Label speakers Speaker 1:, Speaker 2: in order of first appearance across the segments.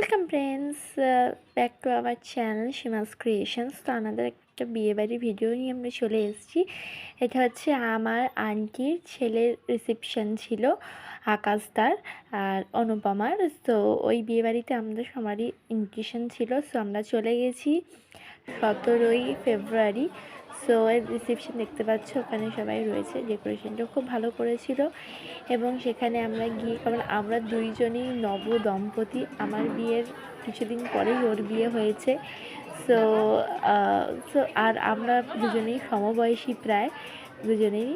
Speaker 1: Welcome friends back to our channel Seema's creations তো আমাদের একটা বিয়েবাড়ির ভিডিও নিয়ে আমরা চলে এসেছি। এটা হচ্ছে আমার আন্টির ছেলের রিসেপশন ছিল আকাশদার আর অনুপমার। তো ওই বিয়েবাড়িতে আমাদের সবারই ইনভিটেশন ছিল সো আমরা চলে গেছি সতেরোই ফেব্রুয়ারি। সো রিসেপশন দেখতে পাচ্ছ, ওখানে সবাই রয়েছে ডেকোরেশনটা খুব ভালো করেছিল। এবং সেখানে আমরা গিয়ে কারণ আমরা দুইজনই নব দম্পতি আমার বিয়ের কিছুদিন পরেই ওর বিয়ে হয়েছে। সো সো আর আমরা দুজনেই সমবয়সী প্রায়, দুজনেই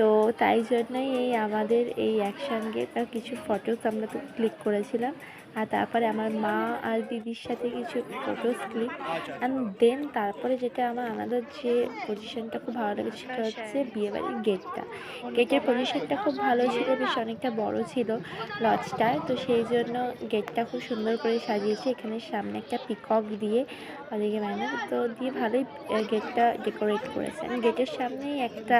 Speaker 1: তো তাই জন্যই এই আমাদের এই একসঙ্গে তার কিছু ফটোস আমরা তো ক্লিক করেছিলাম। আর তারপরে আমার মা আর দিদির সাথে কিছু ফটোস ক্লিক অ্যান্ড দেন তারপরে যেটা আমার, আমাদের যে পজিশনটা খুব ভালো লাগে সেটা হচ্ছে বিয়েবাড়ির গেটটা গেটের পজিশনটা খুব ভালো ছিল, বেশ অনেকটা বড় ছিল লজটায় তো সেই জন্য গেটটা খুব সুন্দর করে সাজিয়েছে। এখানে সামনে একটা পিকক দিয়ে ওদিকে ব্যানার তো দিয়ে ভালোই গেটটা ডেকোরেট করেছে। গেটের সামনেই একটা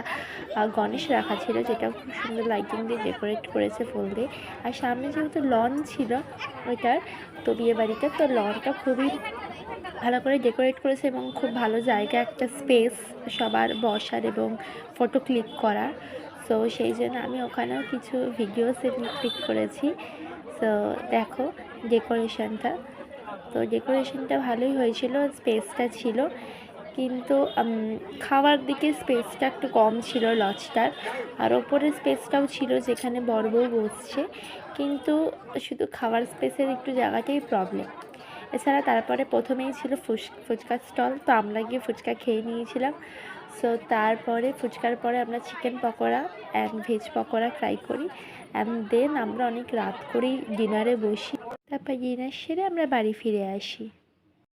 Speaker 1: গণেশ রাখা ছিল যেটা খুব সুন্দর লাইটিং দিয়ে ডেকোরেট করেছে ফুল দিয়ে। আর সামনে যেহেতু লন ছিল ওইটার, তো বিয়ে বাড়িতে, তো লনটা খুবই ভালো করে ডেকোরেট করেছে এবং খুব ভালো জায়গা, একটা স্পেস সবার বসার এবং ফটো ক্লিক করার। তো সেই জন্য আমি ওখানেও কিছু ভিডিওস ক্লিক করেছি। তো দেখো ডেকোরেশনটা তো ডেকোরেশনটা ভালোই হয়েছিল স্পেসটা ছিল। কিন্তু খাওয়ার দিকে স্পেসটা একটু কম ছিল লজটার। আর ওপরের স্পেসটাও ছিল যেখানে বড় বউ বসছে। কিন্তু শুধু খাওয়ার স্পেসের একটু জায়গাটাই প্রবলেম এছাড়া তারপরে প্রথমেই ছিল ফুচ ফুচকার স্টল তো আমরা গিয়ে ফুচকা খেয়ে নিয়েছিলাম। সো তারপরে ফুচকার পরে আমরা chicken pakora and veg pakora fry করি। অ্যান্ড দেন আমরা অনেক রাত করেই ডিনারে বসি। তারপর ডিনার সেরে আমরা বাড়ি ফিরে আসি।